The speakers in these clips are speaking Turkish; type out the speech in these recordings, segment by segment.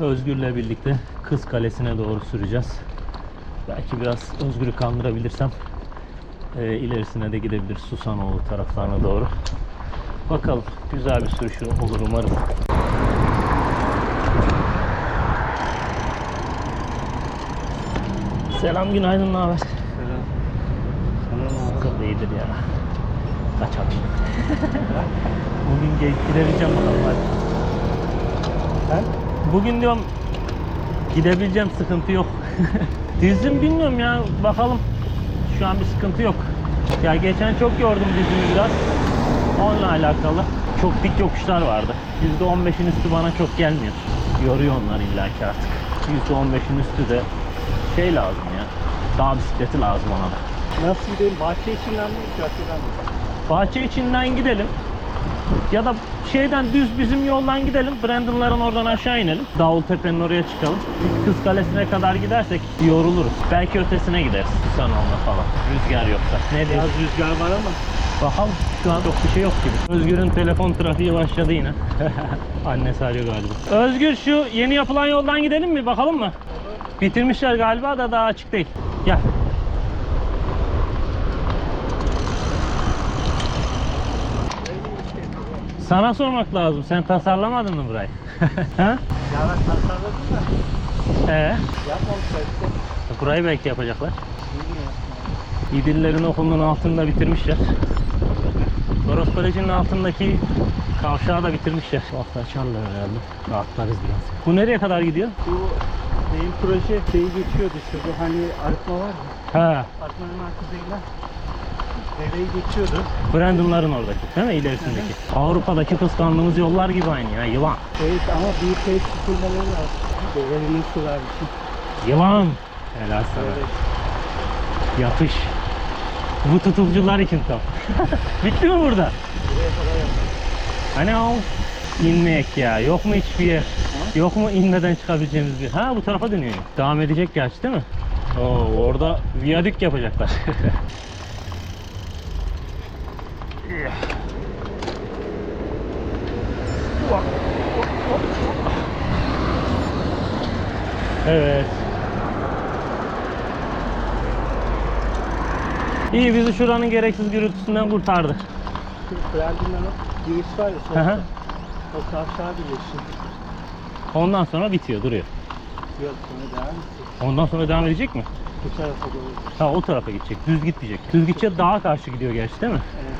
Özgür'le birlikte Kız Kalesi'ne doğru süreceğiz. Belki biraz Özgür'ü kandırabilirsem e, ilerisine de gidebilir Susanoğlu taraflarına doğru. Bakalım güzel bir sürüş olur umarım. Selam günaydın ne haber? Akıl iyidir ya. Kaçalım. Bugün ge- gidebileceğim bakalım hadi. Bugün diyorum gidebileceğim sıkıntı yok. Dizim bilmiyorum ya bakalım. Şu an bir sıkıntı yok. Ya geçen çok yordum dizimi biraz. Onunla alakalı. Çok dik yokuşlar vardı. %15'in üstü bana çok gelmiyor. Yoruyor onlar illaki artık. %15'in üstü de şey lazım ya. Dağ bisikleti lazım ona da. Nasıl gidelim? Bahçe içinden mi? Caddeden mi? Bahçe içinden gidelim. Ya da şeyden düz bizim yoldan gidelim. Brandon'ların oradan aşağı inelim. Davultepe'nin oraya çıkalım. Kız Kalesi'ne kadar gidersek yoruluruz. Belki ötesine gideriz. Sanalda falan. Rüzgar yoksa. Ne Biraz diyorsun? rüzgar var ama. Bakalım. Şu an çok bir şey yok gibi. Özgür'ün telefon trafiği başladı yine. Annesi arıyor galiba. Özgür şu yeni yapılan yoldan gidelim mi? Bakalım mı? Bitirmişler galiba da daha açık değil. Gel. Sana sormak lazım. Sen tasarlamadın mı burayı? ha? Ya ben tasarladım da Ee, yapmamışlar işte. burayı belki yapacaklar. İdillerin okulunun altında bitirmişler. Toros Koleji'nin altındaki kavşağı da bitirmişler. Bu hafta açarlar herhalde. Rahatlarız biraz. Bu nereye kadar gidiyor? Bu benim proje şeyi geçiyordu şurada hani arıtma var mı? Ha, Arıtmanın arkasıyla dereyi geçiyordu. Brandon'ların oradaki değil mi ilerisindeki? Avrupa'daki kıskandığımız yollar gibi aynı ya yılan. Evet ama büyük pek tutulmaları lazım. Derenin su var için. Yılan. Helal sana. Evet. Yatış. Bu tutulcular için tam. Bitti mi burada? Hani al inmeyek ya. Yok mu hiçbir yer? Yok mu inmeden çıkabileceğimiz bir? Ha bu tarafa dönüyor. Devam edecek gerçi değil mi? Oo, orada viyadük yapacaklar. evet. İyi bizi şuranın gereksiz gürültüsünden kurtardı. Şu Brandon'ın giriş var ya Hı hı. solda. O kavşağı birleşsin. Ondan sonra bitiyor, duruyor. Yok sonra devam edecek. Ondan sonra devam edecek mi? Bu tarafa doğru. Ha o tarafa gidecek. Düz gitmeyecek. Düz gidecek dağa karşı gidiyor gerçi değil mi? Evet.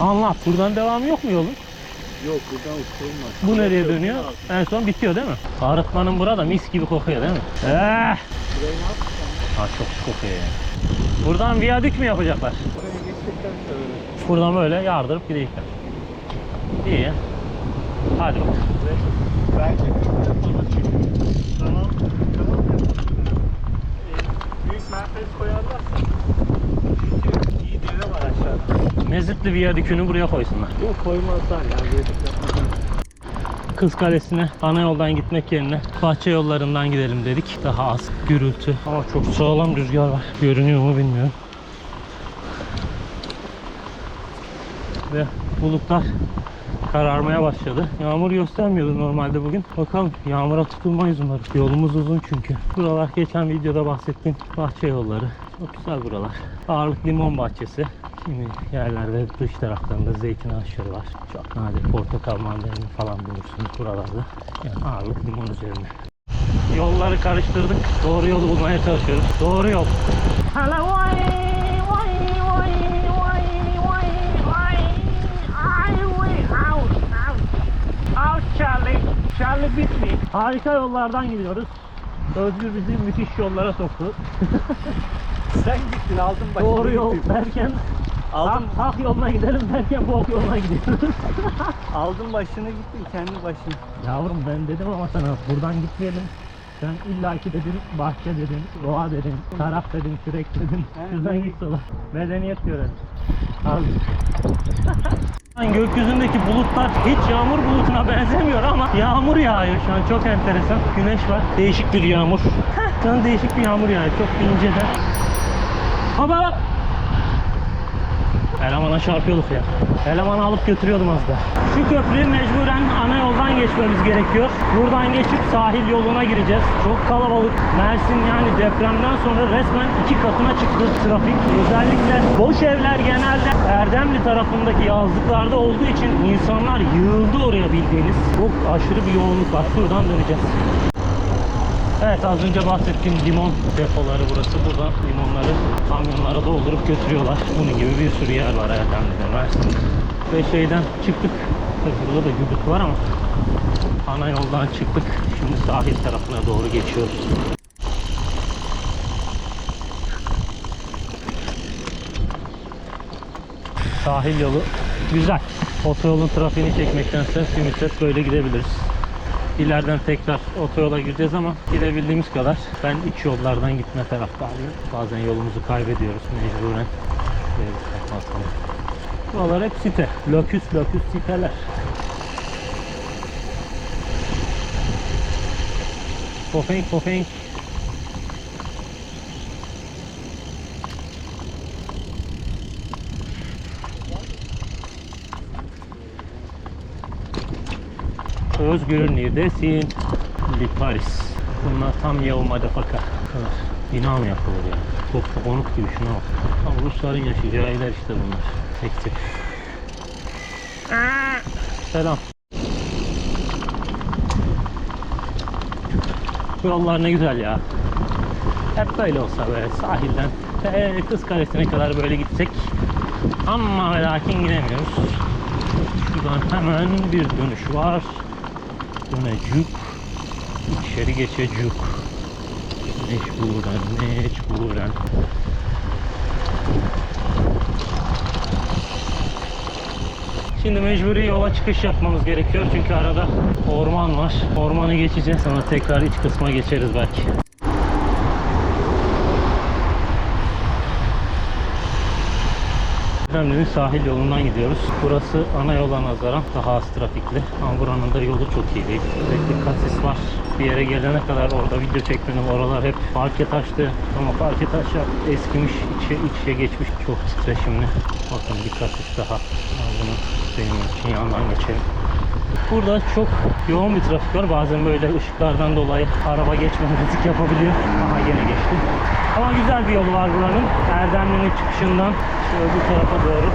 Anlat. Buradan devamı yok mu yolun? Yok buradan uçurum var. Bu nereye dönüyor? En son bitiyor değil mi? Arıtmanın burada mis gibi kokuyor değil mi? Eh! Burayı ne yapacağım? Ha çok kokuyor yani. Buradan viyadük mü yapacaklar? Buradan böyle yardırıp gidecekler. İyi. Hadi bakalım. Bence. Tamam. Tamam. Ee, büyük merkez koyarlarsa. İyi dere var aşağıda. Mezitli viyadükünü buraya koysunlar. Yok koymazlar ya. Yapmadan. Kız Kalesi'ne ana yoldan gitmek yerine bahçe yollarından gidelim dedik. Daha az gürültü ama çok sağlam rüzgar var. Görünüyor mu bilmiyorum. Ve bulutlar kararmaya başladı. Yağmur göstermiyordu normalde bugün. Bakalım yağmura tutulmayız umarım. Yolumuz uzun çünkü. Buralar geçen videoda bahsettiğim bahçe yolları. Çok güzel buralar. Ağırlık limon bahçesi. Kimi yerlerde dış taraflarında zeytin ağaçları var. Çok nadir portakal mandalina falan bulursunuz buralarda. Yani ağırlık limon üzerine. Yolları karıştırdık. Doğru yolu bulmaya çalışıyoruz. Doğru yol. Hala Charlie. Me. Harika yollardan gidiyoruz. Özgür bizi müthiş yollara soktu. Sen gittin aldın başını. Doğru yol gittin. derken Aldın, hak, hak yoluna gidelim derken bok yoluna gidiyoruz. aldın başını gittin kendi başını. Yavrum ben dedim ama sana buradan gitmeyelim. Sen illaki dedin, bahçe dedin, doğa dedin, taraf dedin, kürek dedin. Şuradan git sola. Medeniyet görelim. Gökyüzündeki bulutlar hiç yağmur bulutuna benzemiyor ama yağmur yağıyor şu an çok enteresan. Güneş var. Değişik bir yağmur. Şu an değişik bir yağmur yağıyor. Çok inceden. Baba! Elemana çarpıyorduk ya. Elemanı alıp götürüyordum az da. Şu köprüyü mecburen ana yoldan geçmemiz gerekiyor. Buradan geçip sahil yoluna gireceğiz. Çok kalabalık. Mersin yani depremden sonra resmen iki katına çıktı trafik. Özellikle boş evler genelde Erdemli tarafındaki yazlıklarda olduğu için insanlar yığıldı oraya bildiğiniz. Çok aşırı bir yoğunluk var. Şuradan döneceğiz. Evet az önce bahsettiğim limon depoları burası. Buradan limonları kamyonlara doldurup götürüyorlar. Bunun gibi bir sürü yer var Erdemli'de, Mersin'de. Ve şeyden çıktık. Burada da güdük var ama ana yoldan çıktık. Şimdi sahil tarafına doğru geçiyoruz. Sahil yolu güzel. Otoyolun trafiğini çekmektense bir müddet böyle gidebiliriz. İleriden tekrar otoyola gireceğiz ama gidebildiğimiz kadar ben iç yollardan gitme taraftarıyım. Bazen yolumuzu kaybediyoruz mecburen. Buralar hep site. Loküs loküs siteler. Pofenk. Özgür'ün neredesin? Liparis. Bunlar tam yağı madafaka. Kadar. Bina mı yapılır ya? Çok da konut gibi şuna bak. Ama Rusların yaşayacağı evler işte bunlar. Tek tek. Selam. Bu yollar ne güzel ya. Hep böyle olsa böyle sahilden te Kız Kalesi'ne kadar böyle gitsek. Ama ve lakin gidemiyoruz. Şuradan hemen bir dönüş var. Dönecek. İçeri geçecek. Mecburen, mecburen. Şimdi mecburi yola çıkış yapmamız gerekiyor çünkü arada orman var. Ormanı geçeceğiz sonra tekrar iç kısma geçeriz belki. Erdemli'nin sahil yolundan gidiyoruz. Burası ana yola nazaran daha az trafikli. Ama buranın da yolu çok iyi değil. Sürekli var. Bir yere gelene kadar orada video çekmedim. Oralar hep parke taştı. Ama parke taşı eskimiş, içe, içe geçmiş. Çok titreşimli. Bakın bir daha. Bunu benim için yandan geçelim. Burada çok yoğun bir trafik var. Bazen böyle ışıklardan dolayı araba geçmemezlik yapabiliyor. Aha yine geçti. Ama güzel bir yolu var buranın. Erdemli'nin çıkışından şöyle bu tarafa doğru.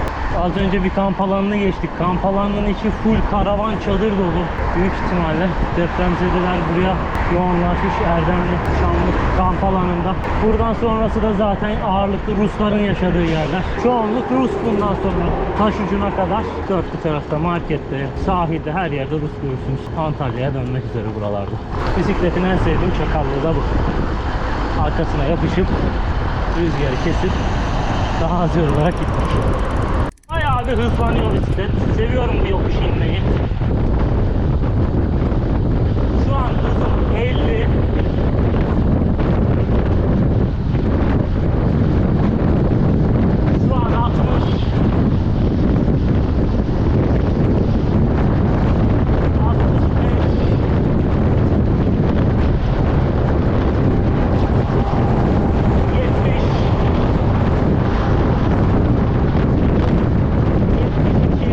Az önce bir kamp alanını geçtik. Kamp alanının içi full karavan çadır dolu. Büyük ihtimalle depremzedeler buraya yoğunlaşmış Erdemli Şanlık kamp alanında. Buradan sonrası da zaten ağırlıklı Rusların yaşadığı yerler. Çoğunluk Rus bundan sonra. Taş ucuna kadar dört bir tarafta markette, sahilde her yerde Rus görürsünüz. Antalya'ya dönmek üzere buralarda. Bisikletin en sevdiğim çakallığı da bu arkasına yapışıp rüzgarı kesip daha az yorularak gitmek. Bayağı bir hızlanıyor bisiklet. Seviyorum bu yokuş inmeyi. Şu an hızım 50. Şu an 60. 65. Yetmiş. Yetmiş iki.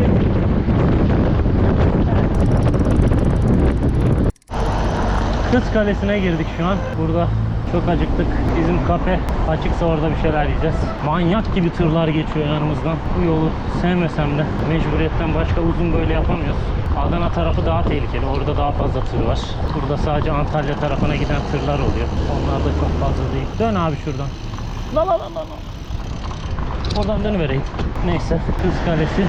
Kız Kalesi'ne girdik şu an. Burada çok acıktık. Bizim kafe açıksa orada bir şeyler yiyeceğiz. Manyak gibi tırlar geçiyor yanımızdan. Bu yolu sevmesem de mecburiyetten başka uzun böyle yapamıyoruz. Adana tarafı daha tehlikeli. Orada daha fazla tır var. Burada sadece Antalya tarafına giden tırlar oluyor. Onlar da çok fazla değil. Dön abi şuradan. La la la la la. Oradan dönüvereyim. Neyse Kız Kalesi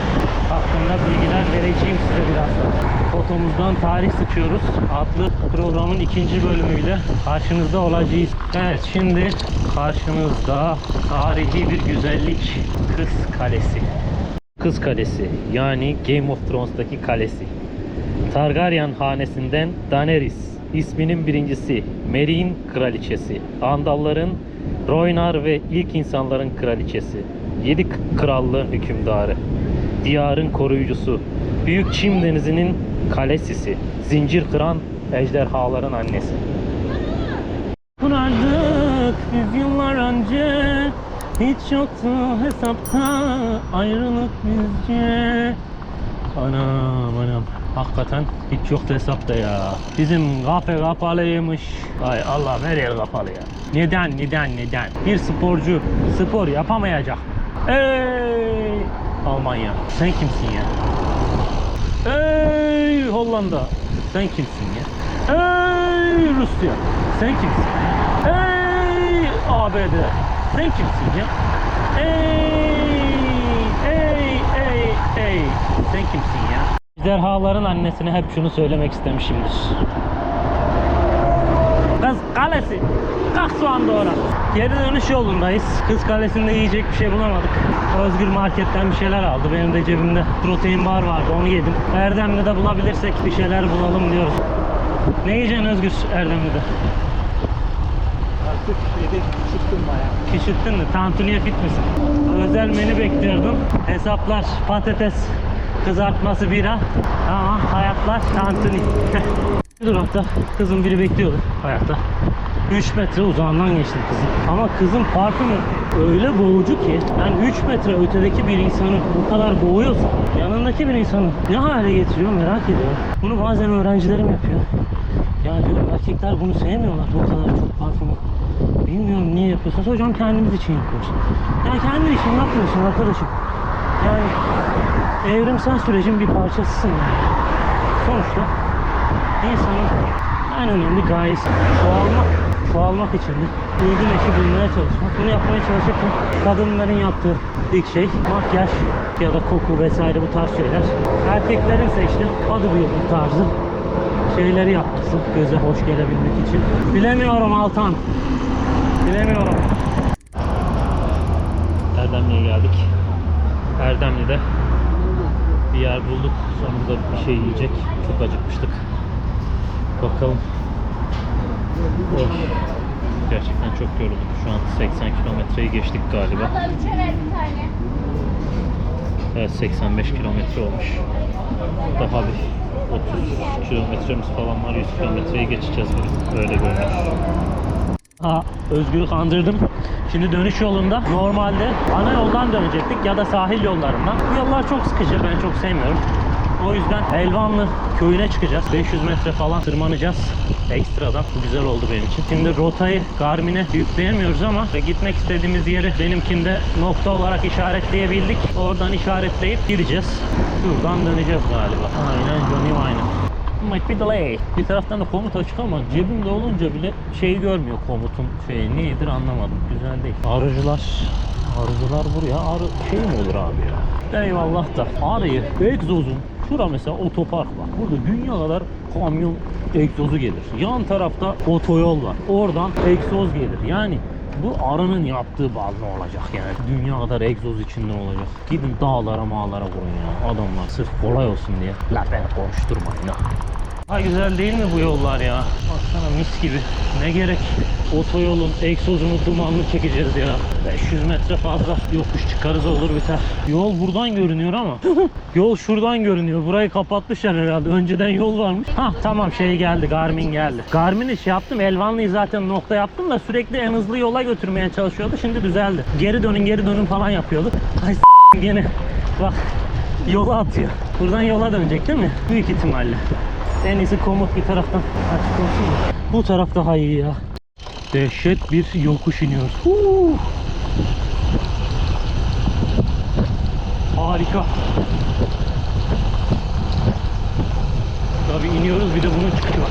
hakkında bilgiler vereceğim size birazdan. Fotomuzdan tarih sıçıyoruz adlı programın ikinci bölümüyle karşınızda olacağız. Evet şimdi karşınızda tarihi bir güzellik Kız Kalesi. Kız Kalesi yani Game of Thrones'taki kalesi. Targaryen hanesinden Daenerys, isminin birincisi, Merry'in kraliçesi, Andalların, Rhoynar ve ilk insanların kraliçesi, yedi krallığın hükümdarı, diyarın koruyucusu, Büyük Çim Denizi'nin kalesisi, zincir kıran ejderhaların annesi. Pınardık biz yıllar önce. Hiç yoktu hesapta. Ayrılık bizce. Anam anam. Hakikaten hiç yoktu hesapta ya. Bizim kafe kapalıymış. Ay Allah her yer kapalı ya. Neden neden neden? Bir sporcu spor yapamayacak Ey Almanya. Sen kimsin ya? Ey Hollanda. Sen kimsin ya? Ey Rusya. Sen kimsin Ey ABD sen kimsin ya? Ey ey ey ey sen kimsin ya? Ejderhaların annesine hep şunu söylemek istemişimdir kalesi Kalk soğan doğra Geri dönüş yolundayız Kız kalesinde yiyecek bir şey bulamadık Özgür marketten bir şeyler aldı Benim de cebimde protein bar vardı onu yedim Erdemli'de bulabilirsek bir şeyler bulalım diyoruz Ne yiyeceksin Özgür Erdemli'de? Artık şeyde çıktım bayağı. Küçülttün mü? Tantuniye fit misin? Özel menü bekliyordum. Hesaplar patates kızartması bira. Ama hayatlar tantuni. Durakta kızın biri bekliyordu hayatta. 3 metre uzağından geçtim kızın. Ama kızın parfümü öyle boğucu ki yani 3 metre ötedeki bir insanı bu kadar boğuyorsa yanındaki bir insanı ne hale getiriyor merak ediyorum. Bunu bazen öğrencilerim yapıyor. Ya diyorum erkekler bunu sevmiyorlar bu kadar çok parfümü. Bilmiyorum niye yapıyorsunuz. Hocam kendimiz için yapıyoruz. Ya kendin için yapmıyorsun arkadaşım. Yani evrimsel sürecin bir parçasısın yani. Sonuçta insanın en önemli gayesi çoğalmak. Çoğalmak için de uygun eşi bulmaya çalışmak. Bunu yapmaya çalışırken kadınların yaptığı ilk şey makyaj ya da koku vesaire bu tarz şeyler. Erkeklerin ise işte bodybuilding tarzı şeyleri yapması göze hoş gelebilmek için. Bilemiyorum Altan. Bilemiyorum. Erdemli'ye geldik. Erdemli'de bir yer bulduk. Sonunda bir şey yiyecek. Çok acıkmıştık. Bakalım. Oh. Gerçekten çok yorulduk. Şu an 80 kilometreyi geçtik galiba. Abla bir tane. Evet 85 kilometre olmuş. Daha bir 30 kilometremiz falan var. 100 kilometreyi geçeceğiz bugün. Öyle görünüyor. Ha, Özgür'ü kandırdım. Şimdi dönüş yolunda normalde ana yoldan dönecektik ya da sahil yollarından. Bu yollar çok sıkıcı. Ben çok sevmiyorum. O yüzden Elvanlı köyüne çıkacağız. 500 metre falan tırmanacağız. Ekstradan. Güzel oldu benim için. Şimdi rotayı Garmin'e yükleyemiyoruz ama gitmek istediğimiz yeri benimkinde nokta olarak işaretleyebildik. Oradan işaretleyip gideceğiz. Şuradan döneceğiz galiba. Aynen Johnny aynen. Might be delay. Bir taraftan da komut açık ama cebimde olunca bile şeyi görmüyor komutun şeyi. Nedir anlamadım. Güzel değil. Arıcılar Arıcılar buraya arı şey mi olur abi ya? Eyvallah da arıyı egzozun şura mesela otopark var. Burada dünya kadar kamyon egzozu gelir. Yan tarafta otoyol var. Oradan egzoz gelir. Yani bu arının yaptığı bal ne olacak yani? Dünya kadar egzoz içinde olacak. Gidin dağlara mağlara vurun ya. Adamlar sırf kolay olsun diye. La beni konuşturmayın ha. Ha güzel değil mi bu yollar ya? Baksana mis gibi. Ne gerek otoyolun egzozunu dumanlı çekeceğiz ya. 500 metre fazla yokuş çıkarız olur biter. Yol buradan görünüyor ama yol şuradan görünüyor. Burayı kapatmışlar herhalde. Önceden yol varmış. Ha tamam şey geldi. Garmin geldi. Garmin'i şey yaptım. Elvanlı'yı zaten nokta yaptım da sürekli en hızlı yola götürmeye çalışıyordu. Şimdi düzeldi. Geri dönün geri dönün falan yapıyordu. Ay gene bak yola atıyor. Buradan yola dönecek değil mi? Büyük ihtimalle. En iyisi komut bir taraftan açık olsun. Bu taraf daha iyi ya. Dehşet bir yokuş iniyoruz. Huu. Harika. Tabii iniyoruz bir de bunun çıkışı var.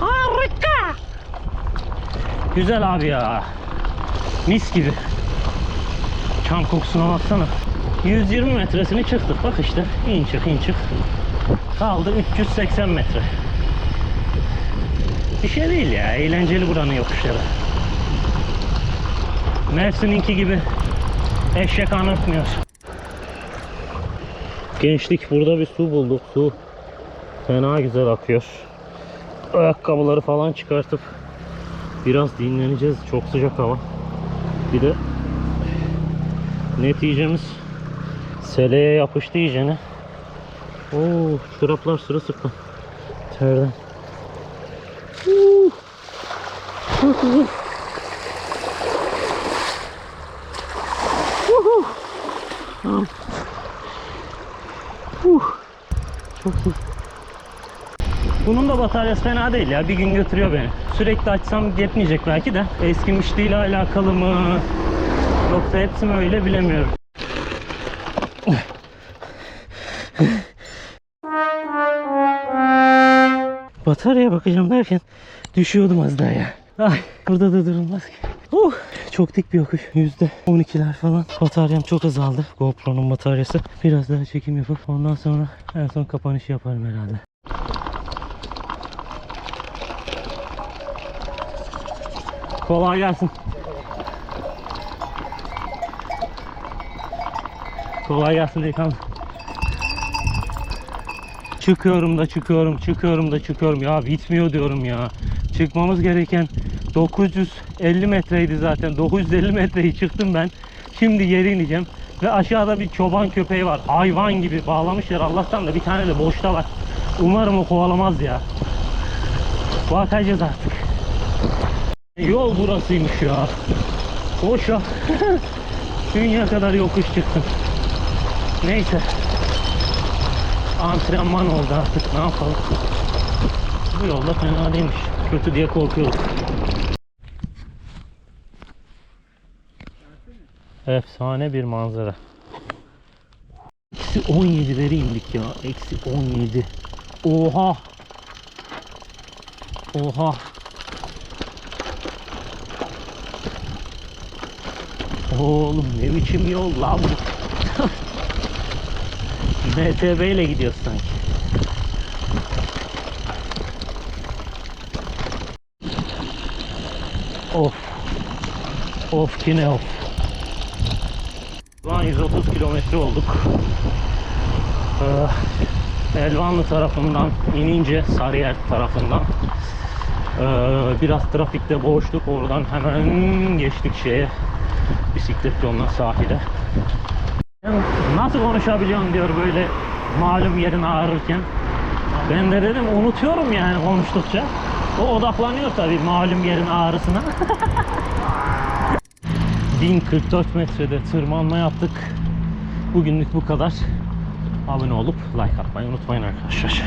Harika. Güzel abi ya. Mis gibi. Çam kokusuna baksana. 120 metresini çıktık. Bak işte. İn çık in çık. Kaldı 380 metre. Bir şey değil ya. Eğlenceli buranın yokuşları. Mersin'inki gibi eşek anlatmıyor. Gençlik burada bir su bulduk. Su fena güzel akıyor. Ayakkabıları falan çıkartıp biraz dinleneceğiz. Çok sıcak hava. Bir de Neticemiz seleye yapıştı iyicene. Oo, çoraplar. Terden. Çok güzel. Huhu. Tamam. Huh. Çok iyi. Bunun da bataryası fena değil ya. Bir gün götürüyor beni. Sürekli açsam yetmeyecek belki de. Eskimişliğiyle alakalı mı? Yoksa hepsi mi öyle bilemiyorum. Bataryaya bakacağım derken düşüyordum az daha ya. Ay, burada da durulmaz ki. Uh, çok dik bir yokuş. Yüzde 12'ler falan. Bataryam çok azaldı. GoPro'nun bataryası. Biraz daha çekim yapıp ondan sonra en son kapanışı yaparım herhalde. Kolay gelsin. Kolay gelsin delikanlı. Çıkıyorum da çıkıyorum, çıkıyorum da çıkıyorum. Ya bitmiyor diyorum ya. Çıkmamız gereken 950 metreydi zaten. 950 metreyi çıktım ben. Şimdi yere ineceğim. Ve aşağıda bir çoban köpeği var. Hayvan gibi bağlamışlar. Allah'tan da bir tane de boşta var. Umarım o kovalamaz ya. Bakacağız artık. Yol burasıymış ya. Boş ya. Dünya kadar yokuş çıktım. Neyse. Antrenman oldu artık ne yapalım. Bu yolda fena değilmiş. Kötü diye korkuyorduk. Efsane bir manzara. Eksi 17'leri indik ya. Eksi 17. Oha. Oha. Oğlum ne biçim yol lan bu. MTB ile gidiyoruz sanki. Of. Of yine of. Şu an 130 kilometre olduk. Ee, Elvanlı tarafından inince Sarıyer tarafından ee, biraz trafikte boğuştuk. Oradan hemen geçtik şeye bisiklet yoluna sahile. Nasıl konuşabiliyorsun diyor böyle malum yerin ağrırken. Ben de dedim unutuyorum yani konuştukça. O odaklanıyor tabii malum yerin ağrısına. 1044 metrede tırmanma yaptık. Bugünlük bu kadar. Abone olup like atmayı unutmayın arkadaşlar.